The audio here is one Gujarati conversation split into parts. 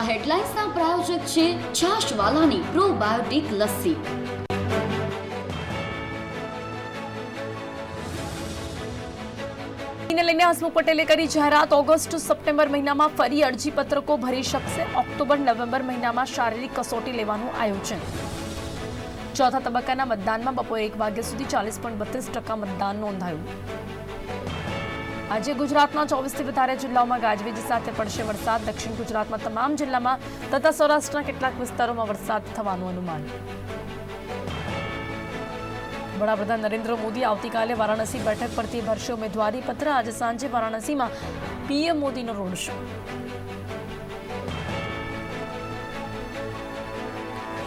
આ હેડલાઇન્સના પ્રાયોજક છે છાશવાલાની પ્રોબાયોટિક લસ્સી. ને લઈને હસમુખ પટેલે કરી જાહેરાત. ઓગસ્ટ, સપ્ટેમ્બર મહિનામાં ફરી અરજી પત્રકો ભરી શકશે. ઓક્ટોબર, નવેમ્બર મહિનામાં શારીરિક કસોટી લેવાનું આયોજન. ચોથા તબક્કાના મતદાનમાં બપોરે એક વાગ્યા સુધી ચાલીસ પોઈન્ટ બત્રીસ ટકા મતદાન નોંધાયું. આજે ગુજરાતના ચોવીસથી વધારે જિલ્લાઓમાં ગાજવીજ સાથે પડશે વરસાદ. દક્ષિણ ગુજરાતમાં તમામ જિલ્લામાં તથા સૌરાષ્ટ્રના કેટલાક વિસ્તારોમાં વરસાદ થવાનું અનુમાન. વડાપ્રધાન નરેન્દ્ર મોદી આવતીકાલે વારાણસી બેઠક પરથી ભરશે ઉમેદવારી પત્ર. આજે સાંજે વારાણસીમાં પીએમ મોદીનો રોડ શો.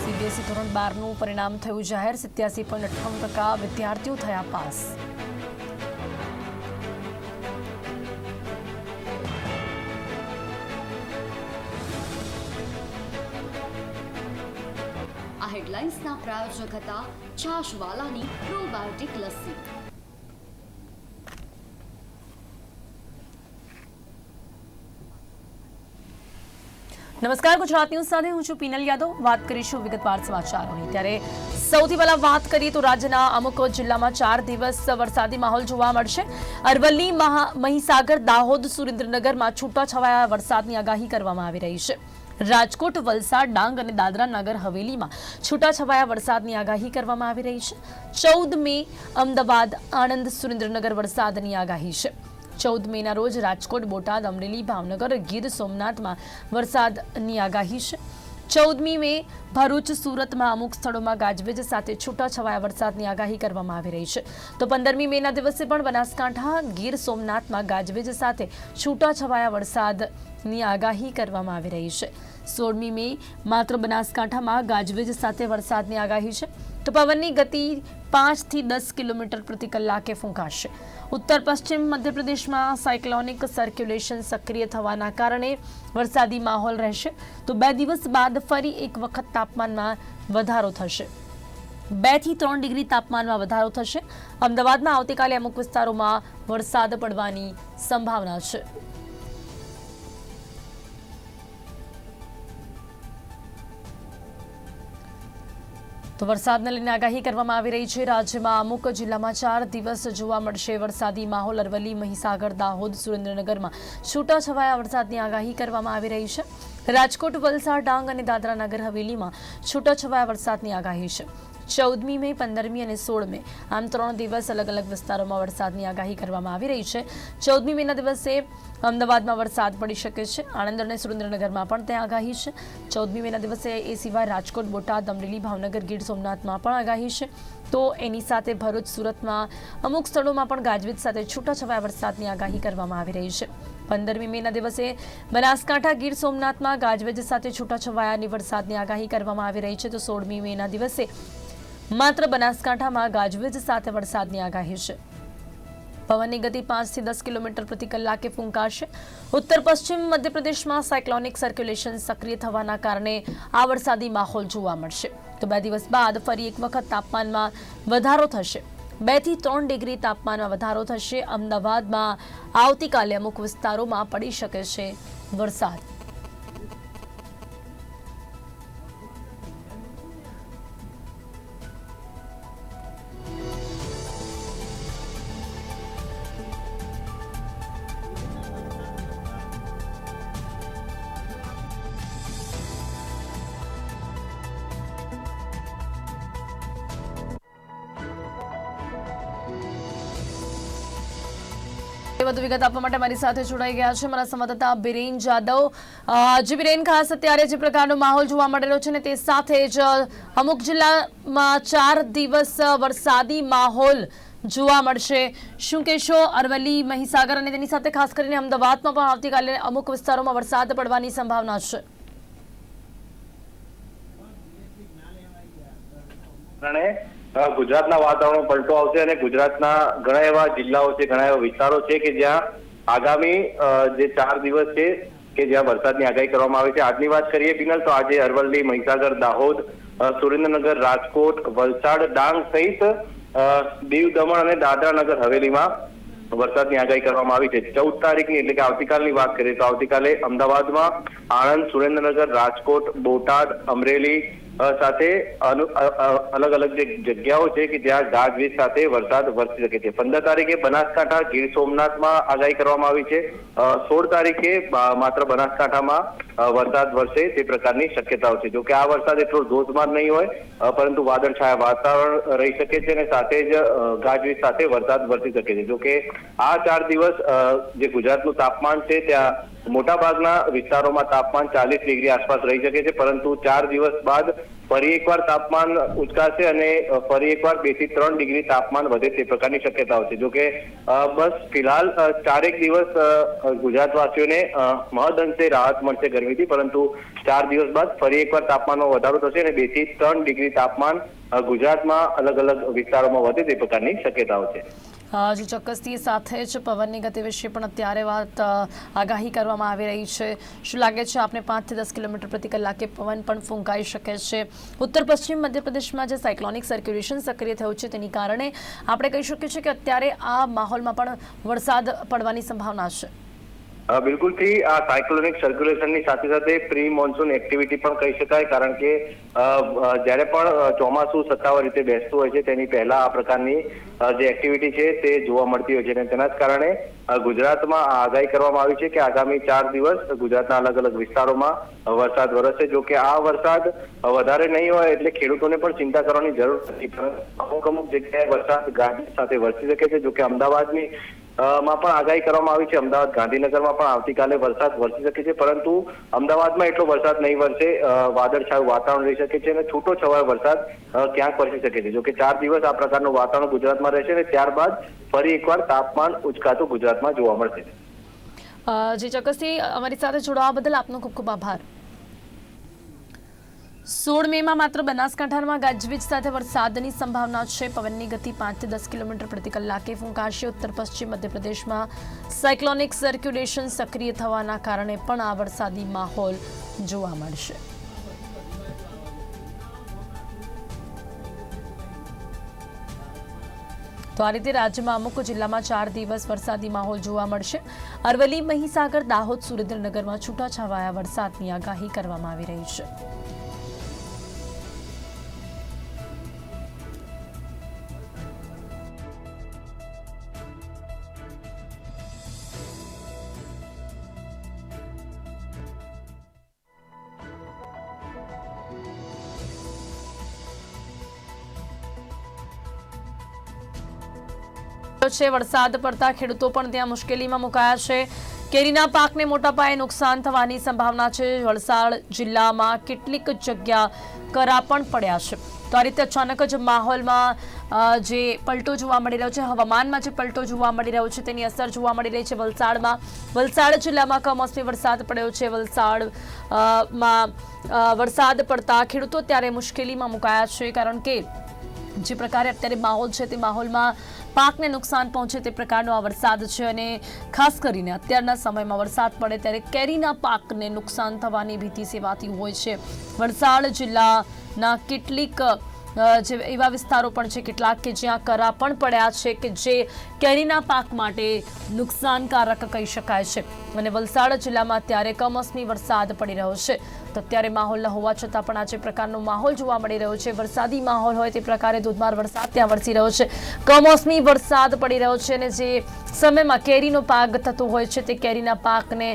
સીબીએસઈ ધોરણ બારનું પરિણામ થયું જાહેર. સિત્યાસી પોઈન્ટ અઠ્ઠાવન ટકા વિદ્યાર્થીઓ થયા પાસ. આ હેડલાઇન્સના પ્રાયોજક હતા છાશવાલાની પ્રોબાયોટિક લસ્સી. નમસ્કાર, ગુજરાત ન્યૂઝ સાથે હું છું પીનલ યાદવ. વાત કરીશું વિગતવાર સમાચારોની. ત્યારે સૌથી પહેલા વાત કરીએ તો રાજ્યના અમુક જિલ્લામાં ચાર દિવસ વરસાદી માહોલ જોવા મળશે. અરવલ્લી, મહા, મહીસાગર, દાહોદ, સુરેન્દ્રનગરમાં છૂટાછવાયા વરસાદની આગાહી કરવામાં આવી રહી છે. રાજકોટ, વલસાડ, ડાંગ અને દાદરા નગર હવેલીમાં છૂટાછવાયા વરસાદની આગાહી કરવામાં આવી રહી છે. ચૌદ મે અમદાવાદ, આણંદ, સુરેન્દ્રનગર વરસાદની આગાહી છે. ચૌદ મેના રોજ રાજકોટ, બોટાદ, અમરેલી, ભાવનગર, ગીર સોમનાથમાં વરસાદની આગાહી છે. ચૌદમી મે ભરૂચ સુરતમાં અમુક સ્થળોમાં ગાજવીજ સાથે છૂટાછવાયા વરસાદની આગાહી કરવામાં આવી રહી છે. તો પંદરમી મેના દિવસે પણ બનાસકાંઠા ગીર સોમનાથમાં ગાજવીજ સાથે છૂટાછવાયા વરસાદની આગાહી કરવામાં આવી રહી છે. સોળમી મે માત્ર બનાસકાંઠામાં ગાજવીજ સાથે વરસાદની આગાહી છે. તો પવનની ગતિ પાંચથી દસ કિલોમીટર પ્રતિ કલાકે ફૂંકાશે. ઉત્તર પશ્ચિમ મધ્યપ્રદેશમાં સાયક્લોનિક સર્ક્યુલેશન સક્રિય થવાના કારણે વરસાદી માહોલ રહેશે. તો બે દિવસ બાદ ફરી એક વખત તાપમાનમાં વધારો થશે. બેથી ત્રણ ડિગ્રી તાપમાનમાં વધારો થશે. અમદાવાદમાં આવતીકાલે અમુક વિસ્તારોમાં વરસાદ પડવાની સંભાવના છે. તો વરસાદને લઈને આગાહી કરવામાં આવી રહી છે. રાજ્યમાં અમુક જિલ્લામાં ચાર દિવસ જોવા મળશે વરસાદી માહોલ. અરવલ્લી, મહીસાગર, દાહોદ, સુરેન્દ્રનગરમાં છૂટાછવાયા વરસાદની આગાહી કરવામાં આવી રહી છે. રાજકોટ, વલસાડ, ડાંગ અને દાદરા નગર હવેલીમાં છૂટાછવાયા વરસાદની આગાહી છે. ચૌદમી મે, પંદરમી અને સોળ મે આમ ત્રણ દિવસ અલગ અલગ વિસ્તારોમાં વરસાદની આગાહી કરવામાં આવી રહી છે. ચૌદમી મેના દિવસે અમદાવાદમાં વરસાદ પડી શકે છે. આણંદ અને સુરેન્દ્રનગરમાં પણ ત્યાં આગાહી છે. ચૌદમી મેના દિવસે એ સિવાય રાજકોટ, બોટાદ, અમરેલી, ભાવનગર, ગીર સોમનાથમાં પણ આગાહી છે. તો એની સાથે ભરૂચ, સુરતમાં અમુક સ્થળોમાં પણ ગાજવીજ સાથે છૂટાછવાયા વરસાદની આગાહી કરવામાં આવી રહી છે. પંદરમી મેના દિવસે બનાસકાંઠા, ગીર સોમનાથમાં ગાજવીજ સાથે છૂટાછવાયાની વરસાદની આગાહી કરવામાં આવી રહી છે. તો સોળમી મેના દિવસે માત્ર બનાસકાંઠામાં ગાજવીજ સાથે વરસાદની આગાહી છે. પવનની ગતિ પાંચથી દસ કિલોમીટર પ્રતિ કલાકે ફૂંકાશે. ઉત્તર, પશ્ચિમ, મધ્યપ્રદેશમાં સાયક્લોનિક સર્ક્યુલેશન સક્રિય થવાના કારણે આ વરસાદી માહોલ જોવા મળશે. તો બે દિવસ બાદ ફરી એક વખત તાપમાનમાં વધારો થશે. બેથી ત્રણ ડિગ્રી તાપમાનમાં વધારો થશે. અમદાવાદમાં આવતીકાલે અમુક વિસ્તારોમાં પડી શકે છે વરસાદ. વધુ વિગત આપવા માટે મારી સાથે જોડાઈ ગયા છે મારા સંવાદદાતા બિરેન જાદવ. જી બિરેન ખાસ અત્યારે જે પ્રકારનો માહોલ જોવા મળેલો છે ને તે સાથે જ અમુક જિલ્લામાં ચાર દિવસ વરસાદી માહોલ જોવા મળશે. શું કહેશો અરવલ્લી મહીસાગર અને તેની સાથે ખાસ કરીને અમદાવાદમાં પણ આવતીકાલે અમુક વિસ્તારોમાં વરસાદ પડવાની સંભાવના છે? કારણે અ, ગુજરાતના વાતાવરણ પલટો આવશે અને ગુજરાતના ઘણા એવા જિલ્લાઓ છે, ઘણા એવા વિસ્તારો છે કે જ્યાં આગામી જે ચાર દિવસ છે કે જ્યાં વરસાદની આગાહી કરવામાં આવે છે. આજની વાત કરીએ બિનલ તો આજે અરવલ્લી, મહીસાગર, દાહોદ સુરેન્દ્રનગર, રાજકોટ, વલસાડ, ડાંગ સહિત દીવ, દમણ અને દાદરા નગર હવેલીમાં વરસાદની આગાહી કરવામાં આવી છે. ચૌદ તારીખની એટલે કે આવતીકાલની વાત કરીએ તો આવતીકાલે અમદાવાદમાં આણંદ, સુરેન્દ્રનગર, રાજકોટ, બોટાદ, અમરેલી સાથે અલગ અલગ જે જગ્યાઓ છે કે જ્યાં ગાજવીજ સાથે વરસાદ વરસી શકે છે. પંદર તારીખે બનાસકાંઠા ગીર સોમનાથમાં આગાહી કરવામાં આવી છે. સોળ તારીખે માત્ર બનાસકાંઠામાં વરસાદ વરસે તે પ્રકારની શક્યતાઓ છે. જો કે આ વરસાદ એટલો ધોધમાર નહીં હોય પરંતુ વાદળછાયા વાતાવરણ રહી શકે છે અને સાથે જ ગાજવીજ સાથે વરસાદ વરસી શકે છે. જો કે આ ચાર દિવસ જે ગુજરાતનું તાપમાન છે, ત્યાં મોટા ભાગના વિસ્તારોમાં તાપમાન ચાલીસ ડિગ્રી આસપાસ રહી શકે છે, પરંતુ ચાર દિવસ બાદ ફરી એકવાર તાપમાન ઉચકાશે અને ફરી એકવાર બેથી ત્રણ ડિગ્રી તાપમાન વધે તે પ્રકારની શક્યતાઓ છે. જોકે બસ ફિલહાલ ચારેક દિવસ ગુજરાતવાસીઓને મહદ મહદઅંશે રાહત મળશે ગરમીથી, પરંતુ ચાર દિવસ બાદ ફરી એકવાર તાપમાનમાં વધારો થશે અને બેથી ત્રણ ડિગ્રી તાપમાન ગુજરાતમાં અલગ અલગ વિસ્તારોમાં વધે તે પ્રકારની શક્યતાઓ છે. જી ચોક્કસથી સાથે જ પવનની ગતિ વિશે પણ અત્યારે વાત આગાહી કરવામાં આવી રહી છે. શું લાગે છે આપને પાંચથી દસ કિલોમીટર પ્રતિ કલાકે પવન પણ ફૂંકાઈ શકે છે? ઉત્તર પશ્ચિમ મધ્યપ્રદેશમાં જે સાયક્લોનિક સર્ક્યુલેશન સક્રિય થયું છે તેની કારણે આપણે કહી શકીએ છીએ કે અત્યારે આ માહોલમાં પણ વરસાદ પડવાની સંભાવના છે. બિલકુલથી આ સાયક્લોનિક સર્ક્યુલેશનની સાથે સાથે પ્રી મોન્સૂન એક્ટિવિટી પણ કહી શકાય, કારણ કે જ્યારે પણ ચોમાસું સત્તાવાર રીતે બેસતું હોય છે, તેની પહેલા આ પ્રકારની જે એક્ટિવિટી છે તે જોવા મળતી હોય છે અને તેના જ કારણે ગુજરાતમાં આગાહી કરવામાં આવી છે કે આગામી ચાર દિવસ ગુજરાતના અલગ અલગ વિસ્તારોમાં વરસાદ વરસશે. જો કે આ વરસાદ વધારે નહીં હોય એટલે ખેડૂતોને પણ ચિંતા કરવાની જરૂર નથી. અમુક અમુક જગ્યાએ વરસાદ ગાજવીજ સાથે વરસી શકે છે. જો કે અમદાવાદની માં પણ આગાહી કરવામાં આવી છે. અમદાવાદ ગાંધીનગરમાં પણ આવતીકાલે વરસાદ વરસી શકે છે, પરંતુ અમદાવાદમાં એટલો વરસાદ નહીં વરસે. વાદળછાયું વાતાવરણ રહી શકે છે અને છૂટો છવાયો વરસાદ ક્યાંક વરસી શકે છે. જોકે ચાર દિવસ આ પ્રકારનું વાતાવરણ ગુજરાતમાં રહેશે અને ત્યારબાદ ફરી એકવાર તાપમાન ઉચકાતું ગુજરાતમાં જોવા મળશે. જી, ચોક્કસથી અમારી સાથે જોડાવા બદલ આપનો ખૂબ ખૂબ આભાર. સોળ મેમાં માત્ર બનાસકાંઠામાં ગાજવીજ સાથે વરસાદની સંભાવના છે. પવનની ગતિ પાંચથી દસ કિલોમીટર પ્રતિ કલાકે ફૂંકાશે. ઉત્તર પશ્ચિમ મધ્યપ્રદેશમાં સાયક્લોનિક સર્ક્યુલેશન સક્રિય થવાના કારણે પણ આ વરસાદી માહોલ જોવા મળશે. તો આ રીતે રાજ્યમાં અમુક જિલ્લામાં ચાર દિવસ વરસાદી માહોલ જોવા મળશે. અરવલ્લી, મહીસાગર, દાહોદ, સુરેન્દ્રનગરમાં છૂટાછવાયા વરસાદની આગાહી કરવામાં આવી રહી છે. છે. વરસાદ પડતા ખેડૂતો પણ ત્યાં મુશ્કેલીમાં મુકાયા છે. કેરીના પાકને મોટા પાયે નુકસાન થવાની સંભાવના છે. વલસાડ જિલ્લામાં કેટલીક જગ્યા કરા પણ પડ્યા છે. તો આ રીતે અચાનક જ માહોલમાં જે પલટો જોવા મળી રહ્યો છે, હવામાનમાં જે પલટો જોવા મળી રહ્યો છે, તેની અસર જોવા મળી રહી છે વલસાડમાં. વલસાડ જિલ્લામાં કમોસમી વરસાદ પડ્યો છે. વલસાડમાં વરસાદ પડતા ખેડૂતો ત્યારે મુશ્કેલીમાં મુકાયા છે, કારણ કે જે પ્રકારે અત્યારે માહોલ છે તે માહોલમાં પાકને નુકસાન પહોંચે તે પ્રકારનો આ વરસાદ છે અને ખાસ કરીને અત્યારના સમયમાં વરસાદ પડે ત્યારે કેરીના પાકને નુકસાન થવાની ભીતિ સેવાતી હોય છે. વલસાડ જિલ્લાના કેટલીક જે એવા વિસ્તારો પણ છે કેટલાક કે જ્યાં કરા પણ પડ્યા છે કે જે કેરીના પાક માટે નુકસાનકારક કહી શકાય છે. અને વલસાડ જિલ્લામાં અત્યારે કમોસમી વરસાદ પડી રહ્યો છે. તો અત્યારે માહોલ ન હોવા છતાં પણ આ જે પ્રકારનો માહોલ જોવા મળી રહ્યો છે. વરસાદી માહોલ હોય તે પ્રકારે ધોધમાર વરસાદ ત્યાં વરસી રહ્યો છે. કમોસમી વરસાદ પડી રહ્યો છે અને જે સમયમાં કેરીનો પાક થતો હોય છે તે કેરીના પાકને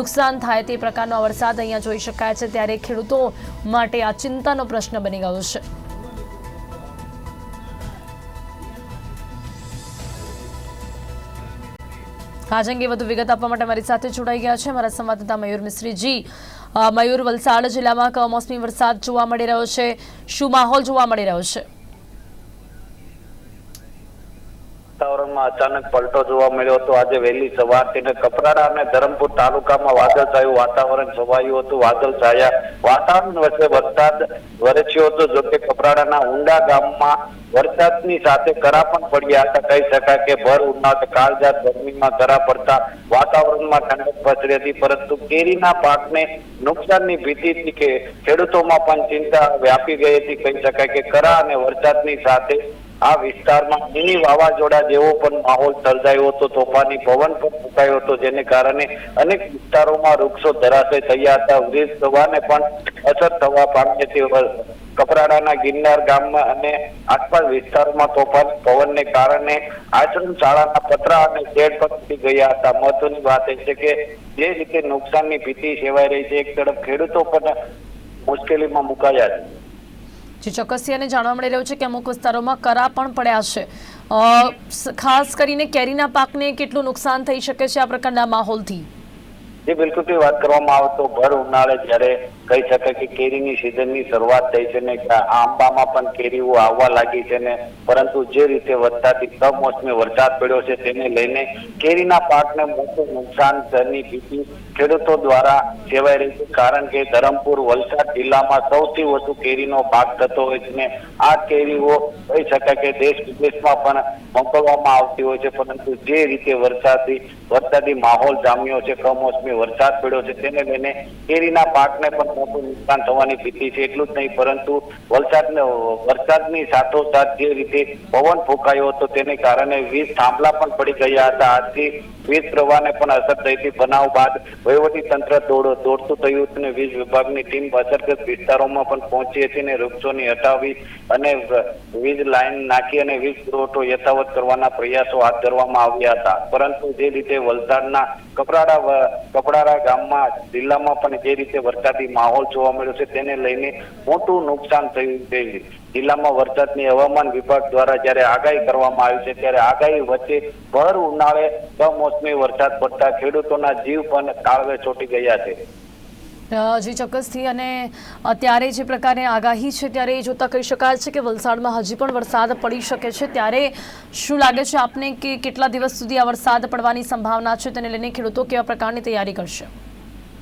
નુકસાન થાય તે પ્રકારનો વરસાદ અહીંયા જોઈ શકાય છે. ત્યારે ખેડૂતો માટે આ ચિંતાનો પ્રશ્ન બની ગયો છે. આજ અંગે વધુ વિગત આપવા માટે મારી સાથે જોડાઈ ગયા છે. મારા સંવાદદાતા મયુર મિશ્રીજી. મયુર વલસાડ જિલ્લામાં કમોસમી વરસાદ જોવા મળી રહ્યો છે. શું માહોલ જોવા મળી રહ્યો છે વાતાવરણમાં અચાનક પલટો જોવા મળ્યો હતો. આજે વહેલી સવારથી ને કપરાડા અને ધરમપુર તાલુકામાં વાદળછાયું વાતાવરણ છવાયું હતું. વાદળછાયા વાતાવરણ વચ્ચે વરસાદ વરસ્યો હતો. જોકે કપરાડાના ઊંડા ગામમાં વરસાદની સાથે કરા પણ પડ્યા હતા. કહી શકાય કે ભર, ઉનાળે કાળજાત ગરમીમાં કરા પડતા વાતાવરણમાં ઠંડક પસરી હતી. પરંતુ કેરીના પાકને નુકસાનની ભીતિથી કે ખેડૂતોમાં પણ ચિંતા વ્યાપી ગઈ હતી. કહી શકાય કે કરા અને વરસાદની સાથે આ વિસ્તારમાં મિની વાવાઝોડા જેવો પણ માહોલ સર્જાયો હતો, તોફાની પવન પણ ફૂંકાયો હતો, જેને કારણે અનેક વિસ્તારોમાં વૃક્ષો ધરાશય થયા હતા. વીજ પ્રવાહને પણ અસર થવા પામી હતી. કપરાડાના ગિરનાર ગામમાં અને આસપાસ વિસ્તારમાં તોફાન પવનને કારણે આશ્રમ શાળાના પતરા અને શેડ પણ તૂટી ગયા હતા. મહત્વની વાત એ છે કે જે રીતે નુકસાનની ભીતિ સેવાઈ રહી છે, એક તરફ ખેડૂતો પણ મુશ્કેલીમાં મુકાયા છે. જે ચોક્કસથી અને જાણવા મળી રહ્યું છે કે અમુક વિસ્તારોમાં કરા પણ પડ્યા છે. ખાસ કરીને કેરીના પાકને કેટલું નુકસાન થઈ શકે છે આ પ્રકારના માહોલથી? જે, બિલકુલ. વાત કરવામાં આવે તો ભર ઉનાળે જ્યારે કહી શકાય કે કેરીની સિઝનની શરૂઆત થઈ છે ને આંબામાં પણ કેરીઓ આવવા લાગી છે ને. પરંતુ જે રીતે વરસાદી કમોસમી વરસાદ પડ્યો છે તેને લઈને કેરીના પાકને મોટું નુકસાન થવાની ભીતિ ખેડૂતો દ્વારા સેવાઈ રહી છે. કારણ કે ધરમપુર વલસાડ જિલ્લામાં સૌથી વધુ કેરીનો પાક થતો હોય છે ને આ કેરીઓ કહી શકાય કે દેશ વિદેશમાં પણ મોકલવામાં આવતી હોય છે. પરંતુ જે રીતે વરસાદથી વરસાદી માહોલ જામ્યો છે, કમોસમી વરસાદ પડ્યો છે તેને લઈને કેરીના પાકને પણ મોટું નુકસાન થવાની ભીતિ છે, એટલું જ નહીં, પરંતુ વરસાદને વરસાદની સાથોસાથ જે રીતે પવન ફૂંકાયો હતો તેને કારણે વીજ થાંભલા પણ પડી ગયા હતા. આથી વીજ પ્રવાહને પણ અસર થઈ હતી. બનાવ બાદ વહીવટી દોડ, દોડતું થયું અને વીજ વિભાગની ટીમ અસરગ્રસ્ત વિસ્તારોમાં પણ પહોંચી હતી અને વૃક્ષોની હટાવી અને વીજ લાઈન નાખી અને વીજ પુરવઠો યથાવત કરવાના પ્રયાસો હાથ ધરવામાં આવ્યા હતા. પરંતુ જે રીતે વલસાડના કપરાડા કપરાડા ગામમાં, જિલ્લામાં પણ જે રીતે વરસાદી માહોલ જોવા મળ્યો છે, તેને લઈને મોટું નુકસાન થયું છે. જિલ્લામાં વરસાદની હવામાન વિભાગ દ્વારા જ્યારે આગાહી કરવામાં આવી છે, ત્યારે આગાહી વચ્ચે ભર ઉનાળે કમોસમી વરસાદ પડતા ખેડૂતોના જીવ પણ કાળવે ચોટી ગયા છે. જી, ચોક્કસથી. અને અત્યારે જે પ્રકારે આગાહી છે, ત્યારે એ જોતા કહી શકાય છે કે વલસાડમાં હજી પણ વરસાદ પડી શકે છે. ત્યારે શું લાગે છે આપને કે કેટલા દિવસ સુધી આ વરસાદ પડવાની સંભાવના છે, તેને લઈને ખેડૂતો કેવા પ્રકારની તૈયારી કરશે?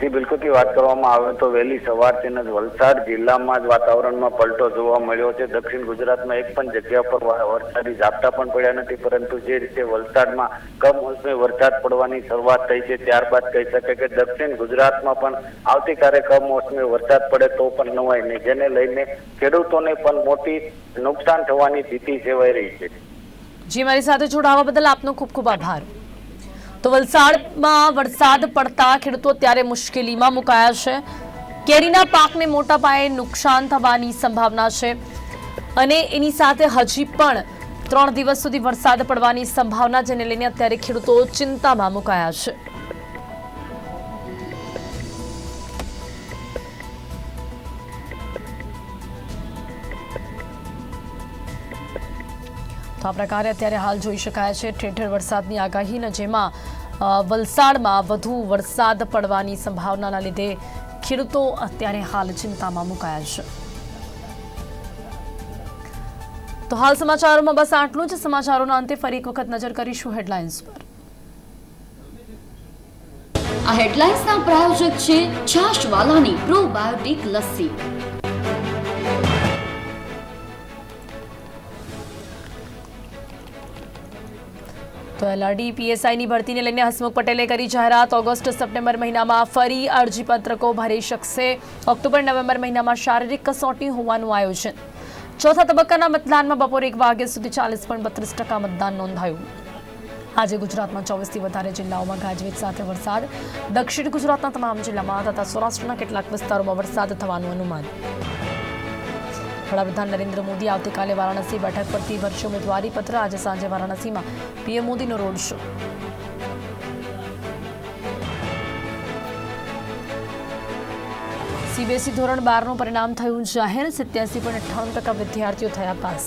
જી, બિલકુલથી વાત કરવામાં આવે તો વહેલી સવારથી તેમજ વલસાડ જિલ્લામાં જ વાતાવરણમાં પલટો જોવા મળ્યો છે. દક્ષિણ ગુજરાતમાં એક પણ જગ્યા પર વરસાદી ઝાપટા પણ પડ્યા નથી, પરંતુ જે રીતે વલસાડમાં કમોસમી વરસાદ પડવાની શરૂઆત થઈ છે, ત્યારબાદ કહી શકાય કે દક્ષિણ ગુજરાતમાં પણ આવતીકાલે કમોસમી વરસાદ પડે તો પણ નવાય નહીં. જેને લઈને ખેડૂતોને પણ મોટી નુકસાન થવાની ભીતિ સેવાઈ રહી છે. જી, મારી સાથે જોડાવા બદલ આપનો ખૂબ ખૂબ આભાર. તો વલસાડમાં વરસાદ પડતા ખેડૂતો ત્યારે મુશ્કેલીમાં મુકાયા છે. કેરીના પાકને મોટા પાયે નુકસાન થવાની સંભાવના છે. અને એની સાથે હજી પણ ત્રણ દિવસ સુધી વરસાદ પડવાની સંભાવના જેને લઈને અત્યારે ખેડૂતો ચિંતામાં મુકાયા છે. આ પ્રકારે અત્યારે હાલ જોઈ શકાય છે ઠેર વરસાદની આગાહીને જેમાં વલસાડમાં વધુ વરસાદ પડવાની સંભાવનાના લીધે ખેડૂતો અત્યારે હાલ ચિંતામાં મુકાયા છે. તો હાલ સમાચારોમાં બસ આટલું જ. સમાચારોના અંતે ફરી એક વખત નજર કરીશું હેડલાઇન્સ પર. આ હેડલાઇન્સના પ્રાયોજક છે છાશવાલાની પ્રોબાયોટિક લસ્સી. તો એલઆરડી પીએસઆઈની ભરતીને લઈને હસમુખ પટેલે કરી જાહેરાત. ઓગસ્ટ, સપ્ટેમ્બર મહિનામાં ફરી અરજીપત્રકો ભરી શકશે. ઓક્ટોબર, નવેમ્બર મહિનામાં શારીરિક કસોટી હોવાનું આયોજન. ચોથા તબક્કાના મતદાનમાં બપોરે એક વાગ્યા સુધી ચાલીસ પોઈન્ટ બત્રીસ ટકા મતદાન નોંધાયું. આજે ગુજરાતમાં ચોવીસથી વધારે જિલ્લાઓમાં ગાજવીજ સાથે વરસાદ. દક્ષિણ ગુજરાતના તમામ જિલ્લામાં તથા સૌરાષ્ટ્રના કેટલાક વિસ્તારોમાં વરસાદ થવાનું અનુમાન. વડાપ્રધાન નરેન્દ્ર મોદી આવતીકાલે વારાણસી બેઠક પરથી ભરશે ઉમેદવારી પત્ર આજે સાંજે વારાણસીમાં પીએમ મોદીનો રોડ શો. સીબીએસઈ ધોરણ બારનું પરિણામ થયું જાહેર. સિત્યાસી પોઈન્ટ અઠ્ઠાણું ટકા વિદ્યાર્થીઓ થયા પાસ.